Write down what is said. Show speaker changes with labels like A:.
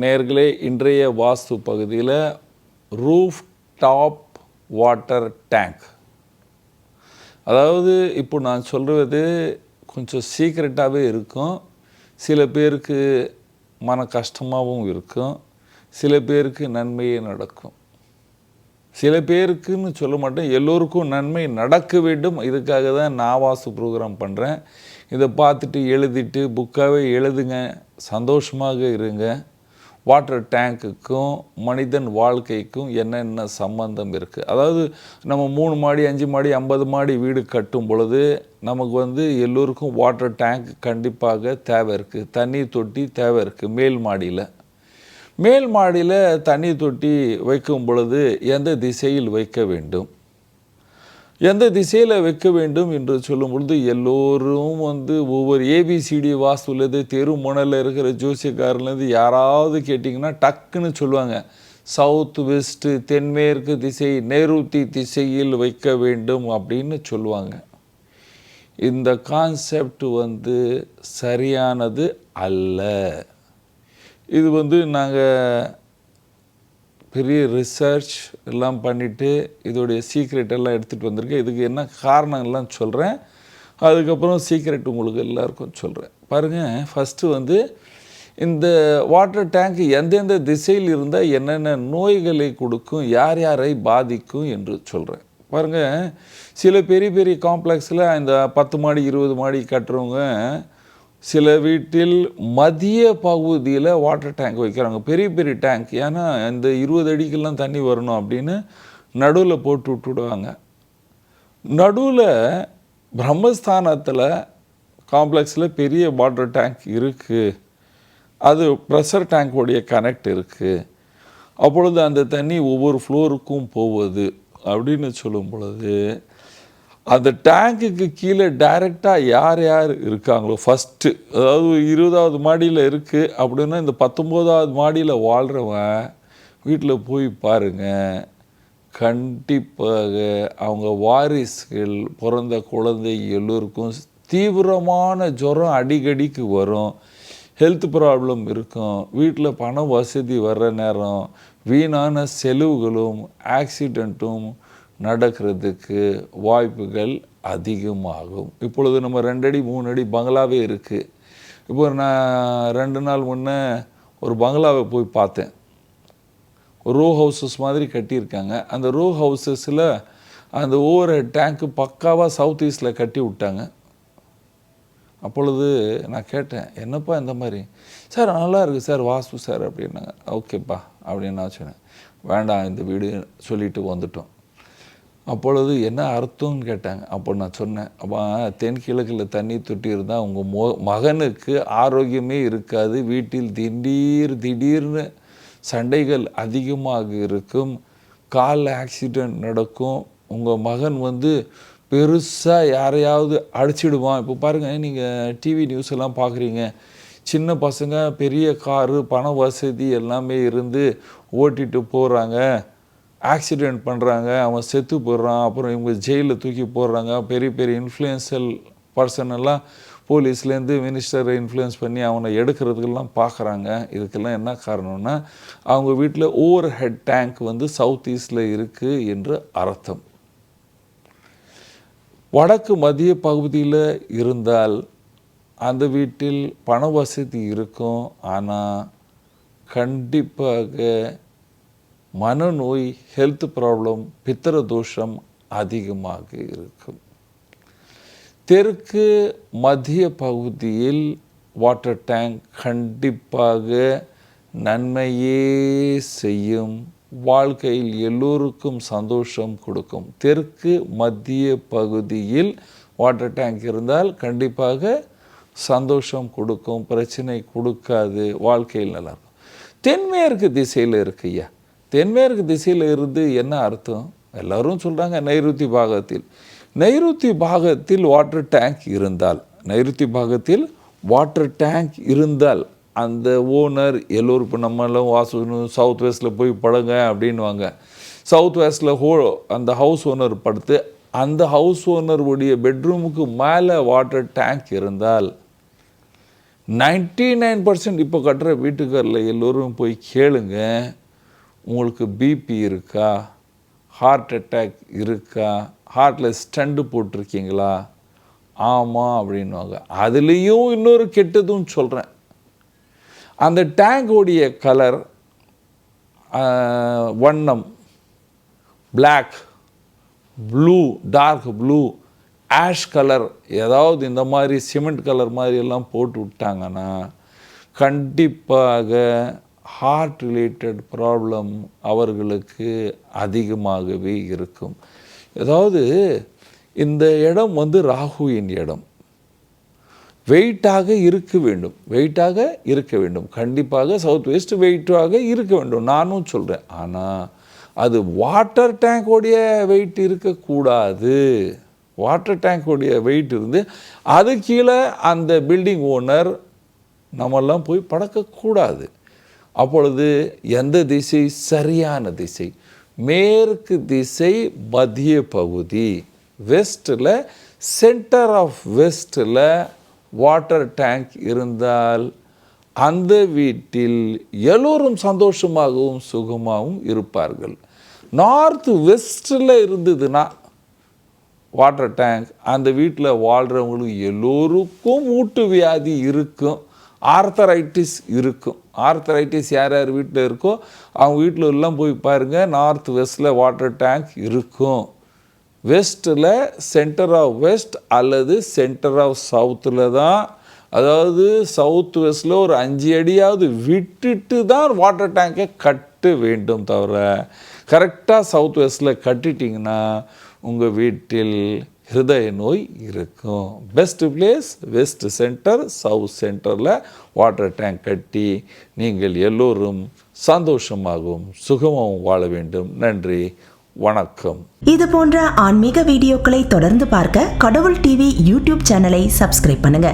A: நேர்களே இன்றைய வாஸ்து பகுதியில் ரூஃப் டாப் வாட்டர் டேங்க் அதாவது இப்போ நான் சொல்கிறது கொஞ்சம் சீக்ரெட்டாகவே இருக்கும். சில பேருக்கு மன கஷ்டமாகவும் இருக்கும். சில பேருக்கு நன்மையே நடக்கும். சில பேருக்குன்னு சொல்ல மாட்டேன். எல்லோருக்கும் நன்மை நடக்க வேண்டும். இதுக்காக தான் நான் வாசு ப்ரோக்ராம் பண்ணுறேன் இதை பார்த்துட்டு எழுதிட்டு புக்காகவே எழுதுங்க. சந்தோஷமாக இருங்க. வாட்டர் டேங்க்குக்கும் மனிதன் வாழ்க்கைக்கும் என்னென்ன சம்பந்தம் இருக்குது அதாவது நம்ம மூணு மாடி அஞ்சு மாடி ஐம்பது மாடி வீடு கட்டும் பொழுது நமக்கு வந்து எல்லோருக்கும் வாட்டர் டேங்க் கண்டிப்பாக தேவை இருக்குது தண்ணீர் தொட்டி தேவை இருக்குது மேல் மாடியில். மேல் மாடியில் தண்ணீர் தொட்டி வைக்கும் பொழுது எந்த திசையில் வைக்க வேண்டும்? எந்த திசையில் வைக்க வேண்டும் என்று சொல்லும் பொழுது எல்லோரும் வந்து ஒவ்வொரு ஏபிசிடி வாஸ்துலேருந்து தெரு முனையில் இருக்கிற ஜோசியக்காரர்லேருந்து யாராவது கேட்டிங்கன்னா டக்குன்னு சொல்லுவாங்க. சவுத் வெஸ்ட்டு தென்மேற்கு திசை நேருத்தி திசையில் வைக்க வேண்டும் அப்படின்னு சொல்லுவாங்க. இந்த கான்செப்ட் வந்து சரியானது அல்ல. இது வந்து நாங்கள் பெரிய ரிசர்ச் எல்லாம் பண்ணிவிட்டு இதோடைய சீக்ரெட் எல்லாம் எடுத்துகிட்டு வந்திருக்கேன். இதுக்கு என்ன காரணங்கள்லாம் சொல்கிறேன் அதுக்கப்புறம் சீக்ரெட் உங்களுக்கு எல்லாருக்கும் சொல்கிறேன் பாருங்கள் ஃபஸ்ட்டு வந்து இந்த வாட்டர் டேங்க் எந்தெந்த திசையில் இருந்தால் என்னென்ன நோய்களை கொடுக்கும் யார் யாரை பாதிக்கும் என்று சொல்கிறேன் பாருங்கள் சில பெரிய பெரிய காம்ப்ளெக்ஸில் இந்த பத்து மாடி இருபது மாடி கட்டுறவங்க சில வீட்டில் மதிய பகுதியில் வாட்டர் டேங்க் வைக்கிறாங்க. பெரிய பெரிய டேங்க் ஏன்னா இந்த இருபது அடிக்கெல்லாம் தண்ணி வரணும் அப்படின்னு நடுவில் போட்டு விட்டுடுவாங்க. நடுவில் பிரம்மஸ்தானத்தில் காம்ப்ளெக்ஸில் பெரிய வாட்டர் டேங்க் இருக்குது அது ப்ரெஷர் டேங்கோடைய கனெக்ட் இருக்குது அப்பொழுது அந்த தண்ணி ஒவ்வொரு ஃப்ளோருக்கும் போவது அப்படின்னு சொல்லும் பொழுது அந்த டேங்குக்கு கீழே டைரெக்டாக யார் யார் இருக்காங்களோ ஃபஸ்ட்டு அதாவது இருபதாவது மாடியில் இருக்குது அப்படின்னா இந்த பத்தொம்போதாவது மாடியில் வாழ்கிறவன் வீட்டில் போய் பாருங்கள் கண்டிப்பாக அவங்க வாரிசுகள் பிறந்த குழந்தை எல்லோருக்கும் தீவிரமான ஜுரம் அடிக்கடிக்கு வரும். ஹெல்த் ப்ராப்ளம் இருக்கும். வீட்டில் பண வசதி வர்ற நேரம் வீணான செலவுகளும் ஆக்சிடெண்ட்டும் நடக்கிறதுக்கு வாய்ப்புகள் அதிகமாகும். இப்பொழுது நம்ம ரெண்டடி மூணு அடி பங்களாவே இருக்குது இப்போ நான் ரெண்டு நாள் முன்னே ஒரு பங்களாவை போய் பார்த்தேன். ரோ ஹவுசஸ் மாதிரி கட்டியிருக்காங்க. அந்த ரோ ஹவுசஸில் அந்த ஒவ்வொரு டேங்க்கு பக்காவாக சவுத் ஈஸ்டில் கட்டி விட்டாங்க. அப்பொழுது நான் கேட்டேன் என்னப்பா இந்த மாதிரி? சார் நல்லா இருக்குது சார் வாஸ்து சார் அப்படின்னாங்க. ஓகேப்பா அப்படின்னு நான் சொன்னேன். வேண்டாம் இந்த வீடு சொல்லிட்டு வந்துட்டோம். அப்பொழுது என்ன அர்த்தம்னு கேட்டாங்க. அப்போ நான் சொன்னேன் அப்போ தென்கிழக்கில் தண்ணி தொட்டி இருந்தால் உங்கள் மோ மகனுக்கு ஆரோக்கியமே இருக்காது. வீட்டில் திடீர் திடீர்னு சண்டைகள் அதிகமாக இருக்கும். கால் ஆக்சிடெண்ட் நடக்கும். உங்கள் மகன் வந்து பெருசாக யாரையாவது அடிச்சிடுவான். இப்போ பாருங்கள் நீங்கள் டிவி நியூஸ் எல்லாம் பார்க்குறீங்க சின்ன பசங்க பெரிய காரு பண வசதி எல்லாமே இருந்து ஓட்டிட்டு போகிறாங்க ஆக்சிடெண்ட் பண்ணுறாங்க அவன் செத்து போடுறான் அப்புறம் இவங்க ஜெயிலில் தூக்கி போடுறாங்க பெரிய பெரிய இன்ஃப்ளூயன்சல் பர்சன் எல்லாம் போலீஸ்லேருந்து மினிஸ்டரை இன்ஃப்ளூயன்ஸ் பண்ணி அவனை எடுக்கிறதுக்கெல்லாம் பார்க்குறாங்க இதுக்கெல்லாம் என்ன காரணம்னா அவங்க வீட்டில் ஓவர் ஹெட் டேங்க் வந்து சவுத் ஈஸ்டில் இருக்குது என்று அர்த்தம். வடக்கு மத்திய பகுதியில் இருந்தால் அந்த வீட்டில் பண வசதி இருக்கும். ஆனால் கண்டிப்பாக மனநோய் ஹெல்த் ப்ராப்ளம் பித்தர தோஷம் அதிகமாக இருக்கும். தெற்கு மத்திய பகுதியில் வாட்டர் டேங்க் கண்டிப்பாக நன்மையே செய்யும். வாழ்க்கையில் எல்லோருக்கும் சந்தோஷம் கொடுக்கும். தெற்கு மத்திய பகுதியில் வாட்டர் டேங்க் இருந்தால் கண்டிப்பாக சந்தோஷம் கொடுக்கும். பிரச்சனை கொடுக்காது. வாழ்க்கையில் நல்லாயிருக்கும் தென்மேற்கு திசையில் இருக்குய்யா தென்மேற்கு திசையில் இருந்து என்ன அர்த்தம்? எல்லோரும் சொல்கிறாங்க நைருத்தி பாகத்தில். நைருத்தி பாகத்தில் வாட்டர் டேங்க் இருந்தால். நைருத்தி பாகத்தில் வாட்டர் டேங்க் இருந்தால் அந்த ஓனர் எல்லோரும் இப்போ நம்மளும் வாசணும் சவுத் வெஸ்ட்டில் போய் படுங்க அப்படின்வாங்க சவுத் வெஸ்ட்டில் ஹோ அந்த ஹவுஸ் ஓனர் படுத்து அந்த ஹவுஸ் ஓனருடைய பெட்ரூமுக்கு மேலே வாட்டர் டேங்க் இருந்தால் நைன்டி நைன் பர்சன்ட் இப்போ கட்டுற வீட்டுக்காரில் எல்லோரும் போய் கேளுங்க. உங்களுக்கு பிபி இருக்கா? ஹார்ட் அட்டாக் இருக்கா? ஹார்ட்டில் ஸ்டண்டு போட்டிருக்கீங்களா? ஆமாம் அப்படின்வாங்க அதுலேயும் இன்னொரு கெட்டதும் சொல்கிறேன் அந்த டேங்கோடைய கலர் வண்ணம் black blue dark blue ash colour ஏதாவது இந்த மாதிரி சிமெண்ட் கலர் மாதிரி எல்லாம் போட்டு விட்டாங்கன்னா கண்டிப்பாக ஹார்ட் ரிலேட்டட் ப்ராப்ளம் அவர்களுக்கு அதிகமாகவே இருக்கும். ஏதாவது இந்த இடம் வந்து ராகுவின் இடம். வெயிட்டாக இருக்க வேண்டும். வெயிட்டாக இருக்க வேண்டும். கண்டிப்பாக சவுத் வெஸ்ட் வெயிட்டாக இருக்க வேண்டும். நானும் சொல்கிறேன் ஆனால் அது வாட்டர் டேங்கோடைய வெயிட் இருக்கக்கூடாது. வாட்டர் டேங்கோடைய வெயிட் இருந்து அது கீழே அந்த பில்டிங் ஓனர் நம்மெல்லாம் போய் படக்கக்கூடாது. அப்பொழுது எந்த திசை? சரியான திசை. மேற்கு திசை மத்திய பகுதி. வெஸ்ட்டில் சென்டர் ஆஃப் வெஸ்ட்டில் வாட்டர் டேங்க் இருந்தால் அந்த வீட்டில் எல்லோரும் சந்தோஷமாகவும் சுகமாகவும் இருப்பார்கள். நார்த் வெஸ்ட்டில் இருந்ததுன்னா வாட்டர் டேங்க் அந்த வீட்டில் வாழ்கிறவங்களுக்கு எல்லோருக்கும் மூட்டு வியாதி இருக்கும் ஆர்த்தரைட்டிஸ் இருக்கும். ஆர்த்தரைட்டிஸ் யார் யார் வீட்டில் இருக்கோ அவங்க வீட்டில் எல்லாம் போய் பாருங்கள் நார்த் வெஸ்ட்டில் வாட்டர் டேங்க் இருக்கும். வெஸ்ட்டில் சென்டர் ஆஃப் வெஸ்ட் அல்லது சென்டர் ஆஃப் சவுத்தில் தான். அதாவது சவுத் வெஸ்ட்டில் ஒரு அஞ்சு அடியாவது விட்டுட்டு தான் வாட்டர் டேங்கை கட்ட வேண்டும் தவிர கரெக்டாக சவுத் வெஸ்ட்டில் கட்டிட்டிங்கன்னா உங்கள் வீட்டில் ஹிருதய நோய் இருக்கும். Best place west centre south சென்டரில் வாட்டர் டேங்க் கட்டி நீங்கள் எல்லோரும் சந்தோஷமாகவும் சுகமாகவும் வாழ வேண்டும். நன்றி வணக்கம்.
B: இது போன்ற ஆன்மீக வீடியோக்களை தொடர்ந்து பார்க்க கடவுள் டிவி யூடியூப் சேனலை சப்ஸ்கிரைப் பண்ணுங்க.